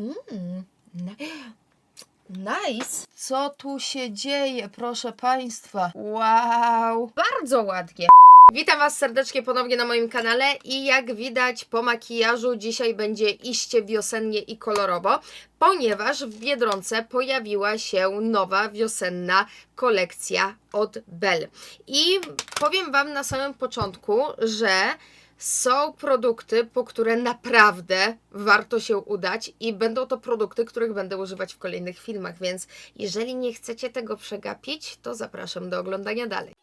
Mm, ni- nice. Co tu się dzieje, proszę Państwa? Wow. Bardzo ładnie. Witam Was serdecznie ponownie na moim kanale i jak widać po makijażu dzisiaj będzie iście wiosennie i kolorowo, ponieważ w Biedronce pojawiła się nowa wiosenna kolekcja od Bell. I powiem Wam na samym początku, że są produkty, po które naprawdę warto się udać i będą to produkty, których będę używać w kolejnych filmach, więc jeżeli nie chcecie tego przegapić, to zapraszam do oglądania dalej.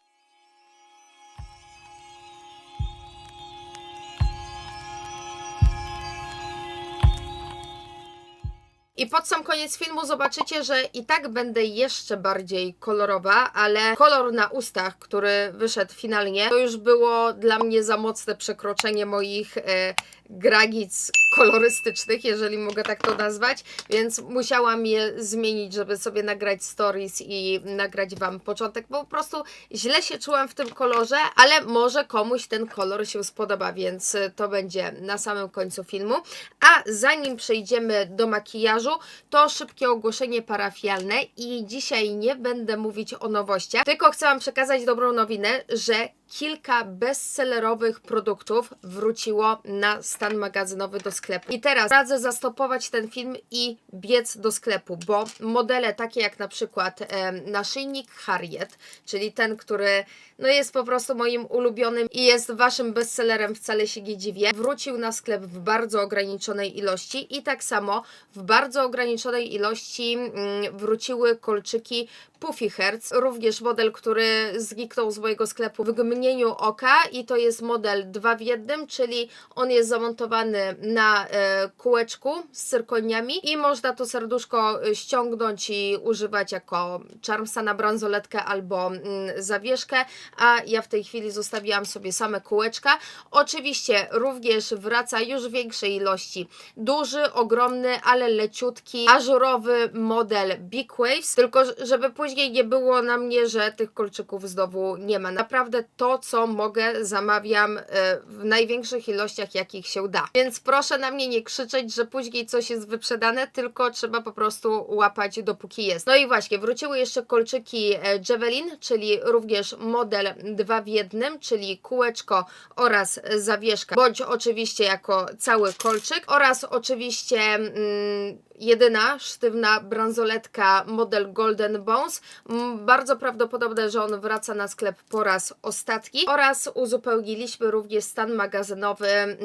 I pod sam koniec filmu zobaczycie, że i tak będę jeszcze bardziej kolorowa, ale kolor na ustach, który wyszedł finalnie, to już było dla mnie za mocne przekroczenie moich e, granic kolorystycznych, jeżeli mogę tak to nazwać, więc musiałam je zmienić, żeby sobie nagrać stories i nagrać Wam początek, bo po prostu źle się czułam w tym kolorze, ale może komuś ten kolor się spodoba, więc to będzie na samym końcu filmu. A zanim przejdziemy do makijażu, to szybkie ogłoszenie parafialne i dzisiaj nie będę mówić o nowościach, tylko chcę Wam przekazać dobrą nowinę, że kilka bestsellerowych produktów wróciło na stan magazynowy do sklepu. I teraz radzę zastopować ten film i biec do sklepu, bo modele takie jak na przykład em, naszyjnik Harriet, czyli ten, który no jest po prostu moim ulubionym i jest waszym bestsellerem, wcale się nie dziwię, wrócił na sklep w bardzo ograniczonej ilości i tak samo w bardzo ograniczonej ilości mm, wróciły kolczyki Puffy Hertz, również model, który zniknął z mojego sklepu w mgnieniu oka i to jest model 2 w 1, czyli on jest zamontowany na e, kółeczku z cyrkoniami i można to serduszko e, ściągnąć i używać jako charmsa na bransoletkę albo mm, zawieszkę, a ja w tej chwili zostawiłam sobie same kółeczka. Oczywiście również wraca już w większej ilości duży, ogromny, ale leciutki, ażurowy model Big Waves, tylko żeby później nie było na mnie, że tych kolczyków znowu nie ma. Naprawdę to, co mogę, zamawiam e, w największych ilościach, jakich się da. Więc proszę na mnie nie krzyczeć, że później coś jest wyprzedane, tylko trzeba po prostu łapać dopóki jest. No i właśnie, wróciły jeszcze kolczyki e, Javelin, czyli również model 2 w 1, czyli kółeczko oraz zawieszka, bądź oczywiście jako cały kolczyk oraz oczywiście mm, jedyna sztywna bransoletka model Golden Bones. Mm, Bardzo prawdopodobne, że on wraca na sklep po raz ostatni. Oraz uzupełniliśmy również stan magazynowy mm,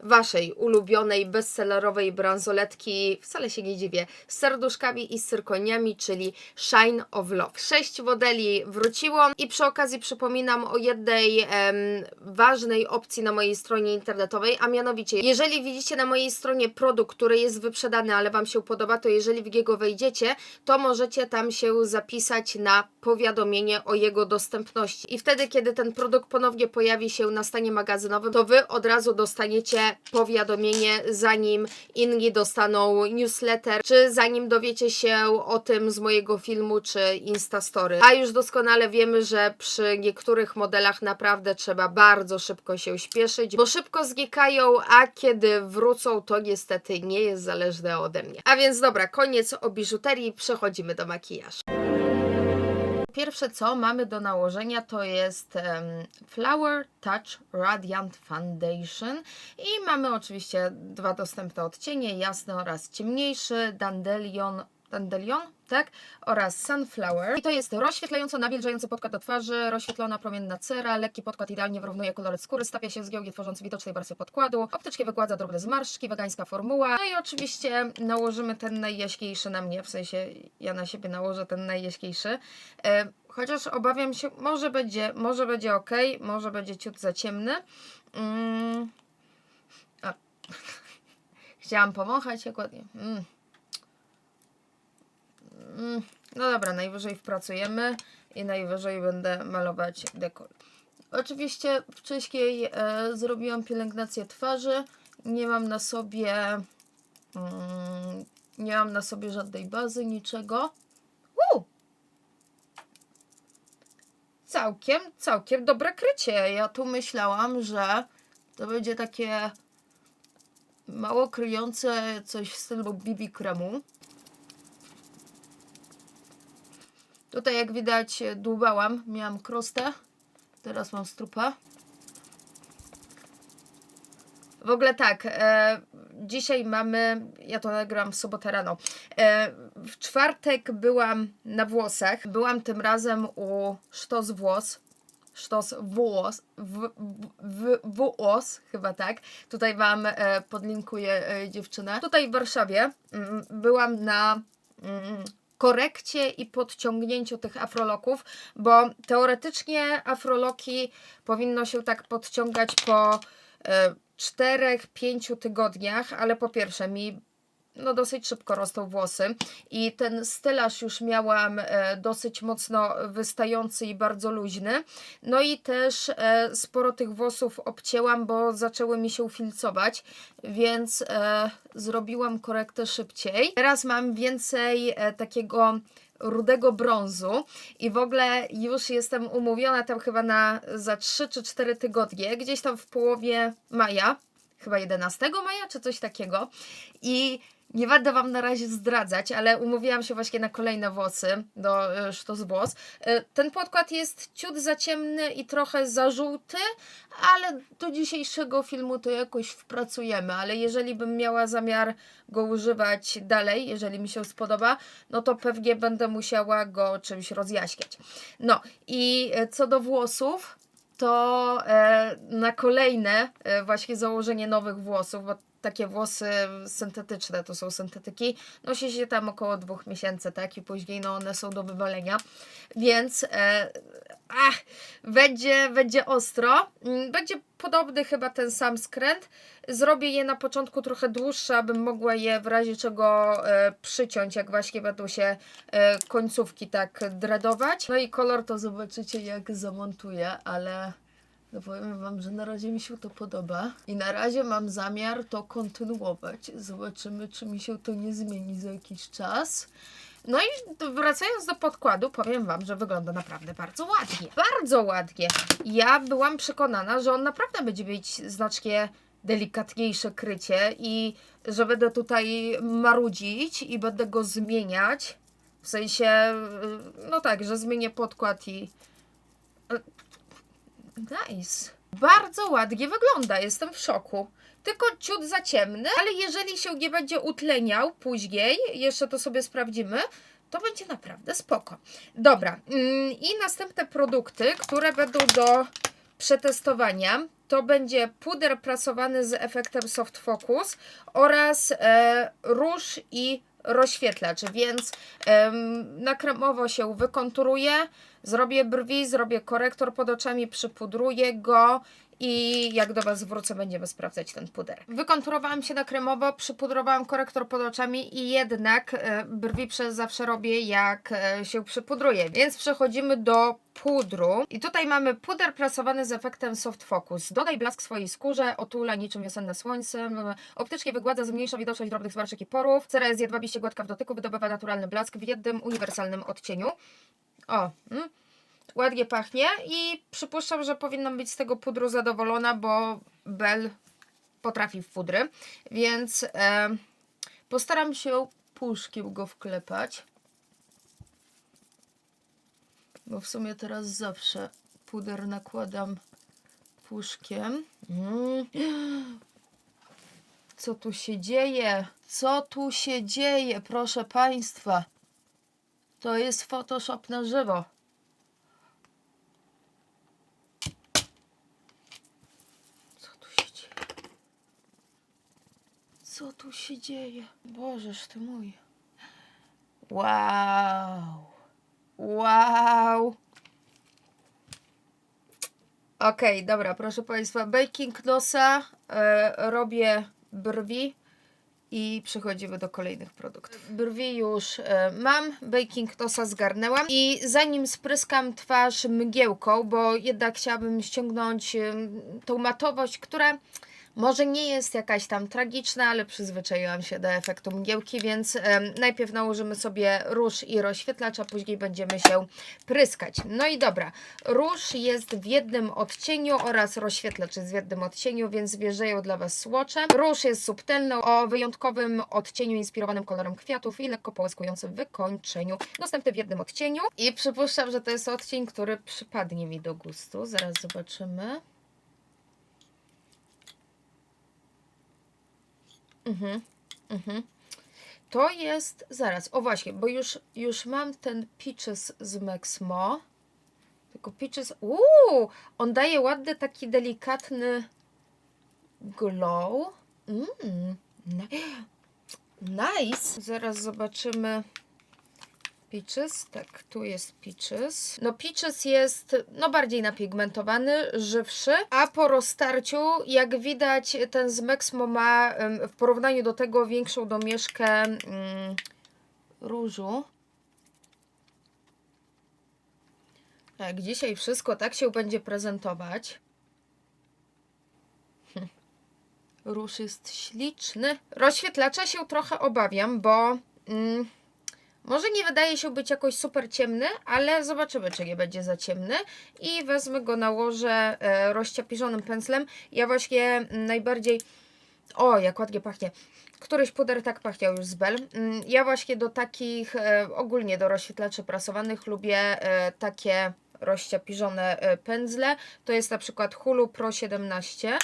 waszej ulubionej bestsellerowej bransoletki, wcale się nie dziwię, z serduszkami i z cyrkoniami, czyli Shine of Love. Sześć modeli wróciło. I przy okazji przypominam o jednej em, ważnej opcji na mojej stronie internetowej, a mianowicie, jeżeli widzicie na mojej stronie produkt, który jest wyprzedany, ale Wam się podoba, to jeżeli w niego wejdziecie, to możecie tam się zapisać na powiadomienie o jego dostępności. I wtedy, kiedy ten produkt ponownie pojawi się na stanie magazynowym, to Wy od razu dostaniecie powiadomienie, zanim inni dostaną newsletter, czy zanim dowiecie się o tym z mojego filmu, czy Instastory. A już doskonale wiemy, że przy niektórych modelach naprawdę trzeba bardzo szybko się śpieszyć, bo szybko znikają, a kiedy wrócą, to niestety nie jest zależne ode mnie. A więc dobra, koniec o biżuterii, przechodzimy do makijażu. Pierwsze co mamy do nałożenia to jest Flower Touch Radiant Foundation i mamy oczywiście dwa dostępne odcienie, jasny oraz ciemniejszy, Dandelion, Dandelion, tak? Oraz Sunflower. I to jest rozświetlająco nawilżający podkład do twarzy, rozświetlona promienna cera, lekki podkład idealnie wyrównuje kolory skóry, stapia się zgiełki tworząc widocznej warstwy podkładu, optycznie wygładza drobne zmarszczki, wegańska formuła. No i oczywiście nałożymy ten najjaśniejszy na mnie, w sensie ja na siebie nałożę ten najjaśniejszy. E, Chociaż obawiam się, może będzie, może będzie ok, może będzie ciut za ciemny. Mm. Chciałam pomachać jak ładnie. Mm. Mm. No dobra, najwyżej wpracujemy i najwyżej będę malować dekolt. Oczywiście wcześniej e, zrobiłam pielęgnację twarzy. Nie mam na sobie mm, nie mam na sobie żadnej bazy, niczego. Uuu! całkiem, całkiem dobre krycie. Ja tu myślałam, że to będzie takie mało kryjące coś w stylu BB kremu. Tutaj jak widać dłubałam, miałam krostę, teraz mam strupa. W ogóle tak, e, dzisiaj mamy, ja to nagram w sobotę rano. E, w czwartek byłam na włosach. Byłam tym razem u Sztos Włos. Sztos Włos, w, w, Włos, chyba tak. Tutaj Wam e, podlinkuję e, dziewczynę. Tutaj w Warszawie mm, byłam na mm, korekcie i podciągnięciu tych afroloków, bo teoretycznie afroloki powinno się tak podciągać po e, 4-5 tygodniach, ale po pierwsze mi no dosyć szybko rosną włosy i ten stylaż już miałam e, dosyć mocno wystający i bardzo luźny. No i też e, sporo tych włosów obcięłam, bo zaczęły mi się filcować, więc e, zrobiłam korektę szybciej. Teraz mam więcej takiego rudego brązu i w ogóle już jestem umówiona tam chyba na za 3 czy 4 tygodnie, gdzieś tam w połowie maja, chyba 11 maja czy coś takiego i nie będę Wam na razie zdradzać, ale umówiłam się właśnie na kolejne włosy do e, Sztos Włos. E, Ten podkład jest ciut za ciemny i trochę za żółty, ale do dzisiejszego filmu to jakoś wpracujemy, ale jeżeli bym miała zamiar go używać dalej, jeżeli mi się spodoba, no to pewnie będę musiała go czymś rozjaśniać. No i e, co do włosów, to na kolejne właśnie założenie nowych włosów, bo takie włosy syntetyczne to są syntetyki, nosi się tam około dwóch miesięcy, tak? I później no one są do wywalenia. Więc e, ach, będzie, będzie ostro. Mm, Będzie podobny chyba ten sam skręt. Zrobię je na początku trochę dłuższe, abym mogła je w razie czego e, przyciąć, jak właśnie będą się e, końcówki tak dreadować. No i kolor to zobaczycie jak zamontuję, ale no powiem Wam, że na razie mi się to podoba i na razie mam zamiar to kontynuować. Zobaczymy, czy mi się to nie zmieni za jakiś czas. No i wracając do podkładu, powiem Wam, że wygląda naprawdę bardzo ładnie. Bardzo ładnie. Ja byłam przekonana, że on naprawdę będzie mieć znacznie delikatniejsze krycie i że będę tutaj marudzić i będę go zmieniać. W sensie, y, no tak, że zmienię podkład i Nice. Bardzo ładnie wygląda, jestem w szoku. Tylko ciut za ciemny, ale jeżeli się nie będzie utleniał później, jeszcze to sobie sprawdzimy, to będzie naprawdę spoko. Dobra, mm, i następne produkty, które będą do przetestowania, to będzie puder prasowany z efektem Soft Focus oraz e, róż i rozświetlacz, więc kremowo się wykonturuję, zrobię brwi, zrobię korektor pod oczami, przypudruję go i jak do Was wrócę, będziemy sprawdzać ten puder. Wykonturowałam się na kremowo, przypudrowałam korektor pod oczami i jednak e, brwi przez zawsze robię jak e, się przypudruję, więc przechodzimy do pudru. I tutaj mamy puder prasowany z efektem Soft Focus. Dodaj blask swojej skórze, otula niczym wiosenne słońce, optycznie wygładza, zmniejsza widoczność drobnych zmarszczek i porów. Cera jest jedwabiście gładka w dotyku, wydobywa naturalny blask w jednym uniwersalnym odcieniu. O, mm, ładnie pachnie i przypuszczam, że powinnam być z tego pudru zadowolona, bo Bell potrafi w pudry, więc e, postaram się puszkiem go wklepać. Bo w sumie teraz zawsze puder nakładam puszkiem. Mm. Co tu się dzieje? Co tu się dzieje, proszę Państwa? To jest Photoshop na żywo. Co tu się dzieje? Co tu się dzieje? Bożeż ty mój. Wow. Wow. Okej, dobra, proszę Państwa, baking nosa, e, robię brwi i przechodzimy do kolejnych produktów. Brwi już e, mam, baking nosa zgarnęłam i zanim spryskam twarz mgiełką, bo jednak chciałabym ściągnąć tą matowość, która Może nie jest jakaś tam tragiczna, ale przyzwyczaiłam się do efektu mgiełki, więc najpierw nałożymy sobie róż i rozświetlacz, a później będziemy się pryskać. No i dobra, róż jest w jednym odcieniu oraz rozświetlacz jest w jednym odcieniu, więc wjeżdżają dla Was słocze. Róż jest subtelny, o wyjątkowym odcieniu inspirowanym kolorem kwiatów i lekko połyskującym wykończeniu. Dostępny w jednym odcieniu i przypuszczam, że to jest odcień, który przypadnie mi do gustu. Zaraz zobaczymy. Mhm, mhm. To jest, zaraz, o właśnie, bo już, już mam ten Peaches z Mexmo. Tylko Peaches, uuu, on daje ładny taki delikatny glow. Mm, ni- nice. Zaraz zobaczymy Peaches, tak, tu jest Peaches. No Peaches jest no bardziej napigmentowany, żywszy, a po roztarciu, jak widać, ten z Mexmo ma w porównaniu do tego większą domieszkę mm, różu. Tak, dzisiaj wszystko tak się będzie prezentować. Hm. Róż jest śliczny. Rozświetlacza się trochę obawiam, bo... Mm, może nie wydaje się być jakoś super ciemny, ale zobaczymy, czy nie będzie za ciemny. I wezmę go, nałożę e, rozciapiżonym pędzlem. Ja właśnie mm, najbardziej... O, jak ładnie pachnie. Któryś puder tak pachniał już z Bell. Mm, Ja właśnie do takich, e, ogólnie do rozświetlaczy prasowanych lubię e, takie rozciapiżone pędzle. To jest na przykład Hulu Pro 17.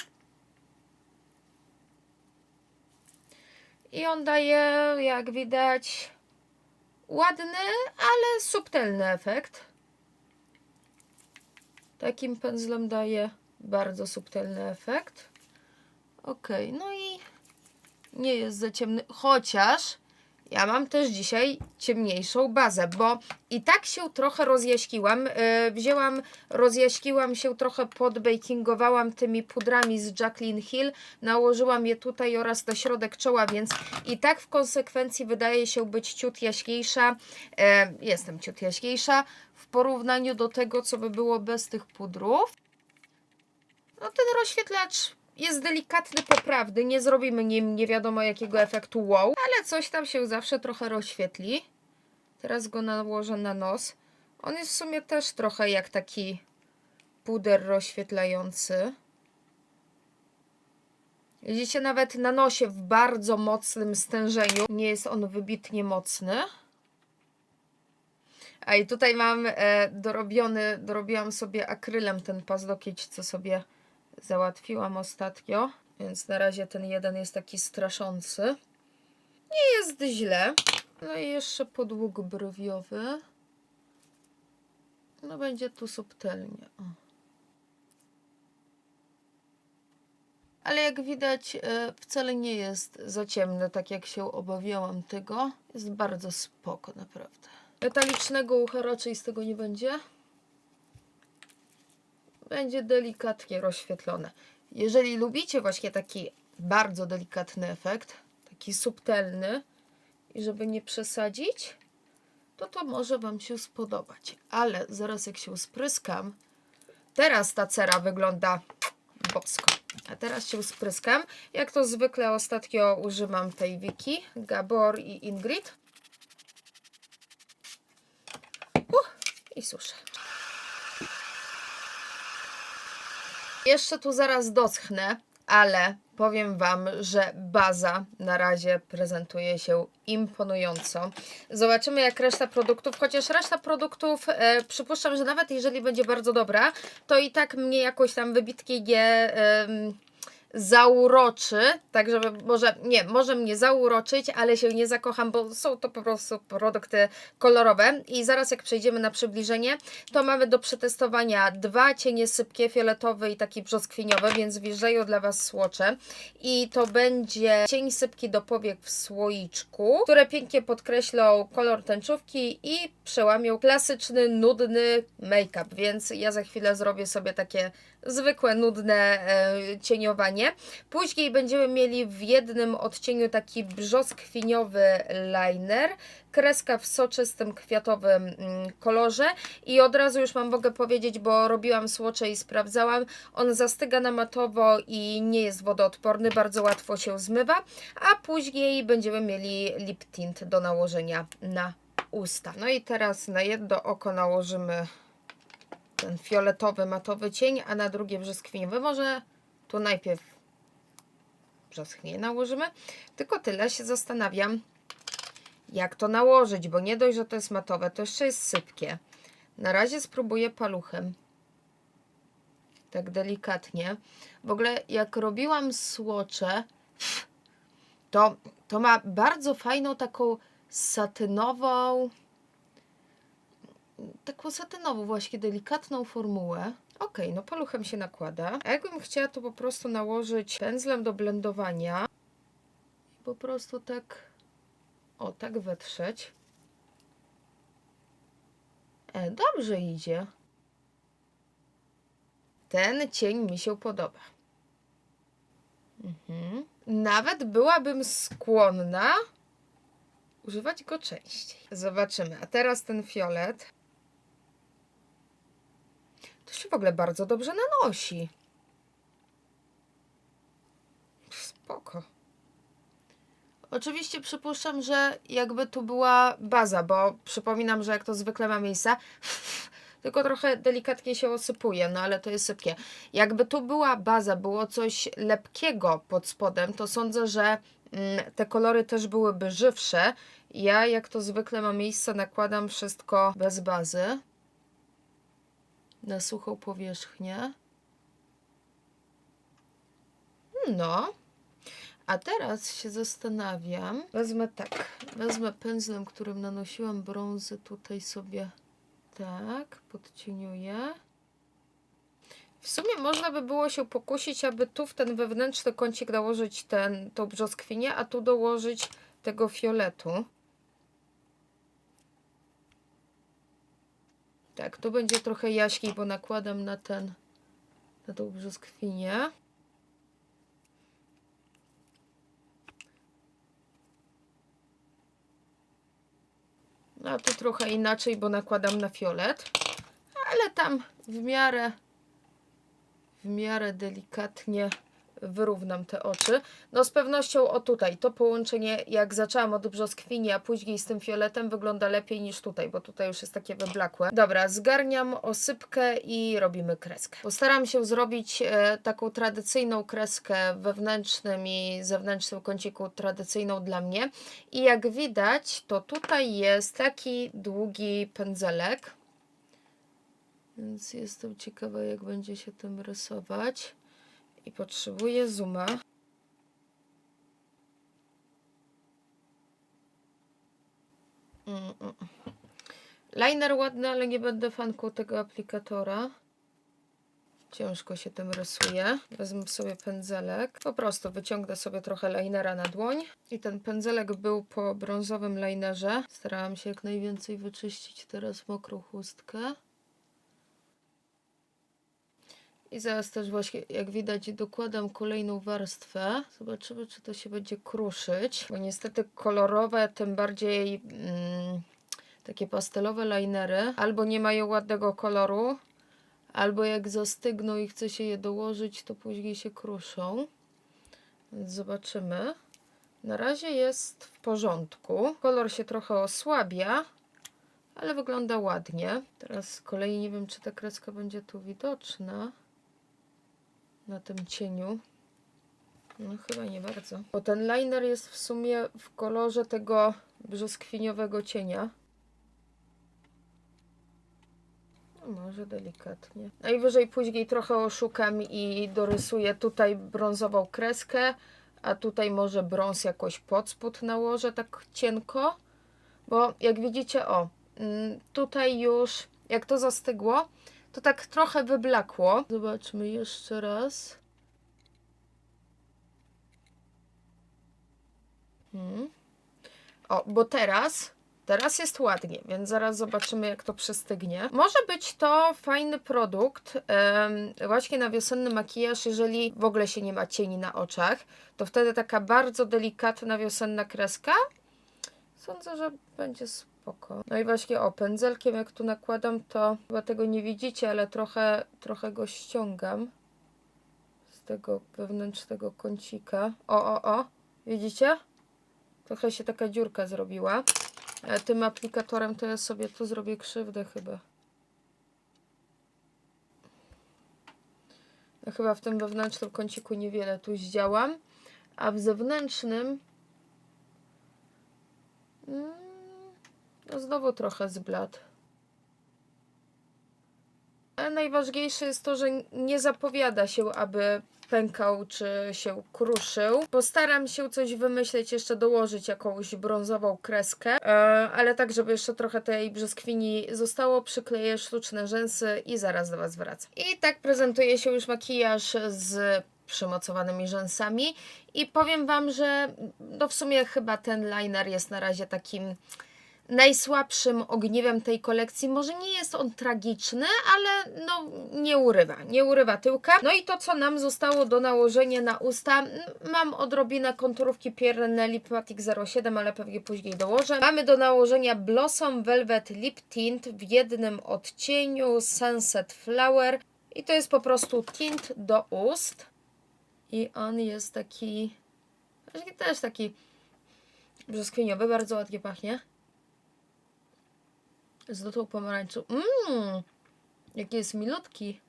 I on daje, jak widać, ładny, ale subtelny efekt. Takim pędzlem daje bardzo subtelny efekt. Ok, no i nie jest za ciemny, chociaż ja mam też dzisiaj ciemniejszą bazę, bo i tak się trochę rozjaśniłam. Yy, wzięłam, rozjaśniłam się trochę, podbakingowałam tymi pudrami z Jacqueline Hill, nałożyłam je tutaj oraz na środek czoła, więc i tak w konsekwencji wydaje się być ciut jaśniejsza. Yy, jestem ciut jaśniejsza w porównaniu do tego, co by było bez tych pudrów. No ten rozświetlacz jest delikatny, poprawny. Nie zrobimy nim nie wiadomo jakiego efektu wow, ale coś tam się zawsze trochę rozświetli. Teraz go nałożę na nos. On jest w sumie też trochę jak taki puder rozświetlający. Widzicie, nawet na nosie w bardzo mocnym stężeniu nie jest on wybitnie mocny. A i tutaj mam e, dorobiony, dorobiłam sobie akrylem ten paznokieć, co sobie załatwiłam ostatnio. Więc na razie ten jeden jest taki straszący. Nie jest źle. No i jeszcze podłóg brwiowy. No będzie tu subtelnie. O. Ale jak widać, e, wcale nie jest za ciemny, tak jak się obawiałam tego. Jest bardzo spoko, naprawdę. Metalicznego ucha raczej z tego nie będzie. Będzie delikatnie rozświetlone. Jeżeli lubicie właśnie taki bardzo delikatny efekt, taki subtelny i żeby nie przesadzić, to to może Wam się spodobać. Ale zaraz jak się spryskam, teraz ta cera wygląda bosko. A teraz się spryskam. Jak to zwykle ostatnio używam tej Wiki, Gabor i Ingrid. Uh, I suszę. Jeszcze tu zaraz doschnę, ale powiem Wam, że baza na razie prezentuje się imponująco. Zobaczymy jak reszta produktów, chociaż reszta produktów e, przypuszczam, że nawet jeżeli będzie bardzo dobra, to i tak mnie jakoś tam wybitnie nie em, zauroczy, tak żeby może, nie, może mnie zauroczyć, ale się nie zakocham, bo są to po prostu produkty kolorowe. I zaraz jak przejdziemy na przybliżenie, to mamy do przetestowania dwa cienie sypkie, fioletowy i taki brzoskwiniowy, więc wjeżdżają dla Was słocze. I to będzie cień sypki do powiek w słoiczku, które pięknie podkreślą kolor tęczówki i przełamią klasyczny, nudny make-up, więc ja za chwilę zrobię sobie takie zwykłe, nudne e, cieniowanie. Później będziemy mieli w jednym odcieniu taki brzoskwiniowy liner, kreska w soczystym, kwiatowym mm, kolorze i od razu już Wam mogę powiedzieć, bo robiłam słocze i sprawdzałam, on zastyga na matowo i nie jest wodoodporny, bardzo łatwo się zmywa, a później będziemy mieli lip tint do nałożenia na usta. No i teraz na jedno oko nałożymy ten fioletowy, matowy cień, a na drugie brzoskwiniowy. Może tu najpierw brzoskwinię nałożymy. Tylko tyle się zastanawiam, jak to nałożyć, bo nie dość, że to jest matowe, to jeszcze jest sypkie. Na razie spróbuję paluchem. Tak delikatnie. W ogóle jak robiłam słocze, to, to ma bardzo fajną taką satynową taką satynową właśnie delikatną formułę. Ok, no paluchem się nakłada. A jakbym chciała to po prostu nałożyć pędzlem do blendowania i po prostu tak o, tak wetrzeć. E, dobrze idzie. Ten cień mi się podoba. Mhm. Nawet byłabym skłonna używać go częściej. Zobaczymy. A teraz ten fiolet. To się w ogóle bardzo dobrze nanosi. Spoko. Oczywiście przypuszczam, że jakby tu była baza, bo przypominam, że jak to zwykle ma miejsce, tylko trochę delikatnie się osypuje, no ale to jest sypkie. Jakby tu była baza, było coś lepkiego pod spodem, to sądzę, że mm, te kolory też byłyby żywsze. Ja, jak to zwykle ma miejsce, nakładam wszystko bez bazy na suchą powierzchnię. No. A teraz się zastanawiam. Wezmę tak. Wezmę pędzlem, którym nanosiłam brązy tutaj sobie tak podcieniuję. W sumie można by było się pokusić, aby tu w ten wewnętrzny kącik nałożyć ten, tą brzoskwinię, a tu dołożyć tego fioletu. Tak, tu będzie trochę jaśniej, bo nakładam na ten, na tą brzoskwinię. No tu trochę inaczej, bo nakładam na fiolet. Ale tam w miarę, w miarę delikatnie wyrównam te oczy. No z pewnością o tutaj, to połączenie jak zaczęłam od brzoskwini, a później z tym fioletem wygląda lepiej niż tutaj, bo tutaj już jest takie wyblakłe. Dobra, zgarniam osypkę i robimy kreskę. Postaram się zrobić e, taką tradycyjną kreskę wewnętrznym i zewnętrznym kąciku, tradycyjną dla mnie. I jak widać, to tutaj jest taki długi pędzelek. Więc jestem ciekawa, jak będzie się tym rysować i potrzebuję zooma. Mm, mm. Liner ładny, ale nie będę fanką tego aplikatora. Ciężko się tym rysuje. Wezmę sobie pędzelek. Po prostu wyciągnę sobie trochę linera na dłoń. I ten pędzelek był po brązowym linerze. Starałam się jak najwięcej wyczyścić teraz mokrą chustkę. I zaraz też właśnie, jak widać, dokładam kolejną warstwę. Zobaczymy, czy to się będzie kruszyć. Bo niestety kolorowe, tym bardziej mm, takie pastelowe linery, albo nie mają ładnego koloru, albo jak zastygną i chce się je dołożyć, to później się kruszą. Więc zobaczymy. Na razie jest w porządku. Kolor się trochę osłabia, ale wygląda ładnie. Teraz z kolei nie wiem, czy ta kreska będzie tu widoczna na tym cieniu. No chyba nie bardzo. Bo ten liner jest w sumie w kolorze tego brzoskwiniowego cienia. No może delikatnie. Najwyżej później trochę oszukam i dorysuję tutaj brązową kreskę, a tutaj może brąz jakoś pod spód nałożę tak cienko. Bo jak widzicie, o, mm, tutaj już jak to zastygło, to tak trochę wyblakło. Zobaczmy jeszcze raz. Hmm. O, bo teraz teraz jest ładnie, więc zaraz zobaczymy, jak to przystygnie. Może być to fajny produkt, em, właśnie na wiosenny makijaż, jeżeli w ogóle się nie ma cieni na oczach, to wtedy taka bardzo delikatna wiosenna kreska. Sądzę, że będzie spoko. No i właśnie o, pędzelkiem jak tu nakładam, to chyba tego nie widzicie, ale trochę, trochę go ściągam z tego wewnętrznego kącika. O, o, o, widzicie? Trochę się taka dziurka zrobiła. E, Tym aplikatorem to ja sobie tu zrobię krzywdę chyba. Chyba w tym wewnętrznym kąciku niewiele tu zdziałam, a w zewnętrznym mm, no znowu trochę zbladł. Ale najważniejsze jest to, że nie zapowiada się, aby pękał czy się kruszył. Postaram się coś wymyśleć, jeszcze dołożyć jakąś brązową kreskę, e, ale tak, żeby jeszcze trochę tej brzoskwini zostało. Przykleję sztuczne rzęsy i zaraz do Was wracam. I tak prezentuje się już makijaż z przymocowanymi rzęsami i powiem Wam, że no w sumie chyba ten liner jest na razie takim najsłabszym ogniwem tej kolekcji. Może nie jest on tragiczny, ale no nie urywa, nie urywa tyłka. No i to, co nam zostało do nałożenia na usta, mam odrobinę konturówki Pierre Lip Matic 07, ale pewnie później dołożę. Mamy do nałożenia Blossom Velvet Lip Tint w jednym odcieniu Sunset Flower i to jest po prostu tint do ust i on jest taki też taki brzoskwiniowy, bardzo ładnie pachnie z dotą pomarańczu. Mmm, jaki jest milutki.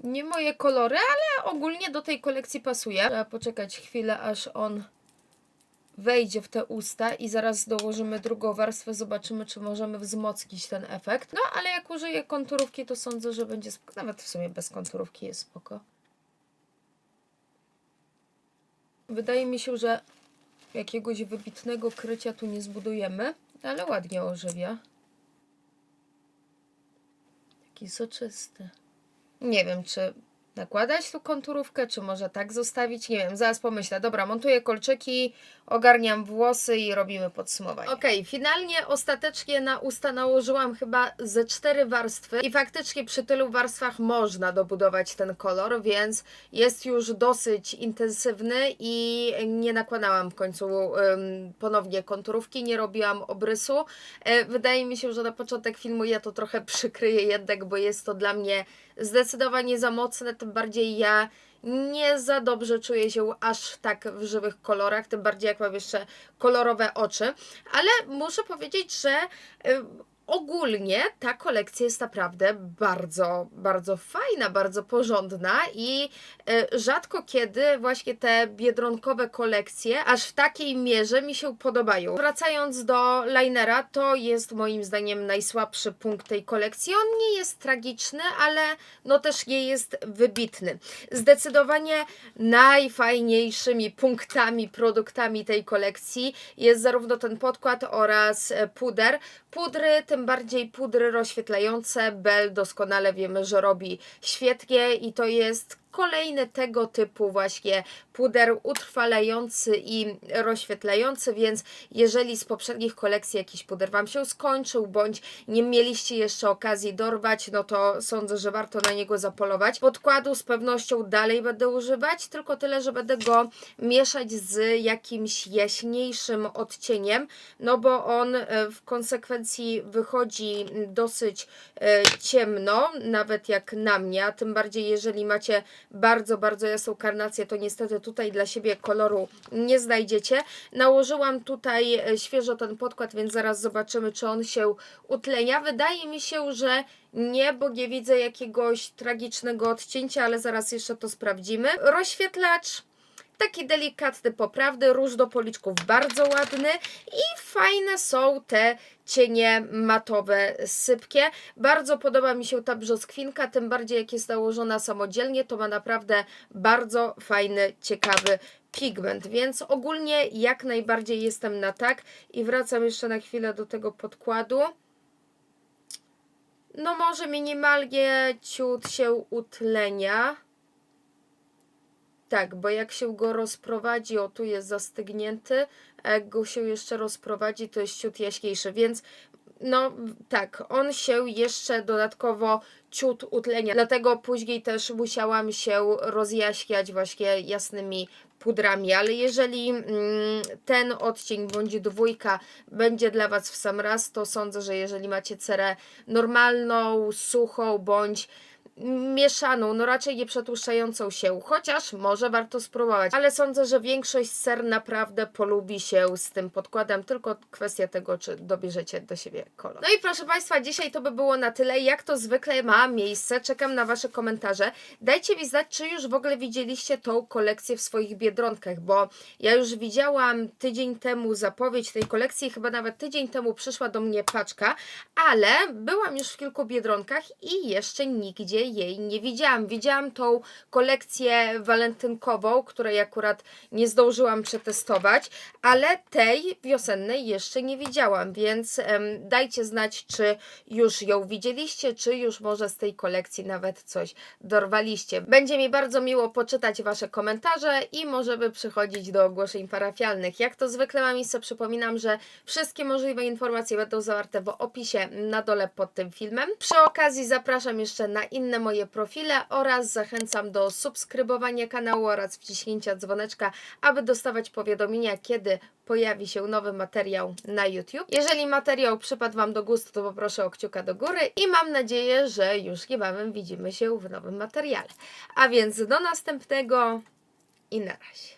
Nie moje kolory, ale ogólnie do tej kolekcji pasuje. Trzeba poczekać chwilę, aż on wejdzie w te usta i zaraz dołożymy drugą warstwę, zobaczymy, czy możemy wzmocnić ten efekt. No, ale jak użyję konturówki, to sądzę, że będzie spoko. Nawet w sumie bez konturówki jest spoko. Wydaje mi się, że jakiegoś wybitnego krycia tu nie zbudujemy, ale ładnie ożywia. Taki soczysty. Nie wiem, czy nakładać tu konturówkę, czy może tak zostawić. Nie wiem, zaraz pomyślę. Dobra, montuję kolczyki, ogarniam włosy i robimy podsumowanie. Okej, finalnie, ostatecznie na usta nałożyłam chyba ze cztery warstwy i faktycznie przy tylu warstwach można dobudować ten kolor, więc jest już dosyć intensywny i nie nakładałam w końcu ym, ponownie konturówki, nie robiłam obrysu. E, wydaje mi się, że na początek filmu ja to trochę przykryję jednak, bo jest to dla mnie zdecydowanie za mocne, tym bardziej ja nie za dobrze czuję się aż tak w żywych kolorach, tym bardziej jak mam jeszcze kolorowe oczy, ale muszę powiedzieć, że y, ogólnie ta kolekcja jest naprawdę bardzo, bardzo fajna, bardzo porządna i y, rzadko kiedy właśnie te biedronkowe kolekcje aż w takiej mierze mi się podobają. Wracając do linera, to jest moim zdaniem najsłabszy punkt tej kolekcji. On nie jest tragiczny, ale no też nie jest wybitny. Zdecydowanie najfajniejszymi punktami, produktami tej kolekcji jest zarówno ten podkład oraz e, puder. Pudry, tym bardziej pudry rozświetlające. Bell doskonale wiemy, że robi świetnie i to jest kolejny tego typu właśnie puder utrwalający i rozświetlający, więc jeżeli z poprzednich kolekcji jakiś puder Wam się skończył, bądź nie mieliście jeszcze okazji dorwać, no to sądzę, że warto na niego zapolować. Podkładu z pewnością dalej będę używać, tylko tyle, że będę go mieszać z jakimś jaśniejszym odcieniem, no bo on e, w konsekwencji wychodzi dosyć e, ciemno, nawet jak na mnie, a tym bardziej jeżeli macie bardzo, bardzo jasną karnację, to niestety tutaj dla siebie koloru nie znajdziecie. Nałożyłam tutaj e, świeżo ten podkład, więc zaraz zobaczymy, czy on się utlenia. Wydaje mi się, że nie, bo nie widzę jakiegoś tragicznego odcięcia, ale zaraz jeszcze to sprawdzimy. Rozświetlacz taki delikatny, poprawny, róż do policzków bardzo ładny i fajne są te cienie matowe, sypkie. Bardzo podoba mi się ta brzoskwinka, tym bardziej jak jest nałożona samodzielnie, to ma naprawdę bardzo fajny, ciekawy pigment, więc ogólnie jak najbardziej jestem na tak i wracam jeszcze na chwilę do tego podkładu. No może minimalnie ciut się utlenia. Tak, bo jak się go rozprowadzi, o tu jest zastygnięty, a jak go się jeszcze rozprowadzi, to jest ciut jaśniejszy, więc no tak, on się jeszcze dodatkowo ciut utlenia, dlatego później też musiałam się rozjaśniać właśnie jasnymi pudrami, ale jeżeli mm, ten odcień bądź dwójka będzie dla Was w sam raz, to sądzę, że jeżeli macie cerę normalną, suchą bądź mieszaną, no raczej nie przetłuszczającą się, chociaż może warto spróbować, ale sądzę, że większość ser naprawdę polubi się z tym podkładem, tylko kwestia tego, czy dobierzecie do siebie kolor. No i proszę Państwa, dzisiaj to by było na tyle, jak to zwykle ma miejsce, czekam na Wasze komentarze, dajcie mi znać, czy już w ogóle widzieliście tą kolekcję w swoich Biedronkach, bo ja już widziałam tydzień temu zapowiedź tej kolekcji, chyba nawet tydzień temu przyszła do mnie paczka, ale byłam już w kilku Biedronkach i jeszcze nigdzie jej nie widziałam. Widziałam tą kolekcję walentynkową, której akurat nie zdążyłam przetestować, ale tej wiosennej jeszcze nie widziałam, więc em, dajcie znać, czy już ją widzieliście, czy już może z tej kolekcji nawet coś dorwaliście. Będzie mi bardzo miło poczytać Wasze komentarze i możemy przechodzić do ogłoszeń parafialnych. Jak to zwykle ma miejsce, przypominam, że wszystkie możliwe informacje będą zawarte w opisie na dole pod tym filmem. Przy okazji zapraszam jeszcze na inne moje profile oraz zachęcam do subskrybowania kanału oraz wciśnięcia dzwoneczka, aby dostawać powiadomienia, kiedy pojawi się nowy materiał na YouTube. Jeżeli materiał przypadł Wam do gustu, to poproszę o kciuka do góry i mam nadzieję, że już niebawem widzimy się w nowym materiale. A więc do następnego i na razie.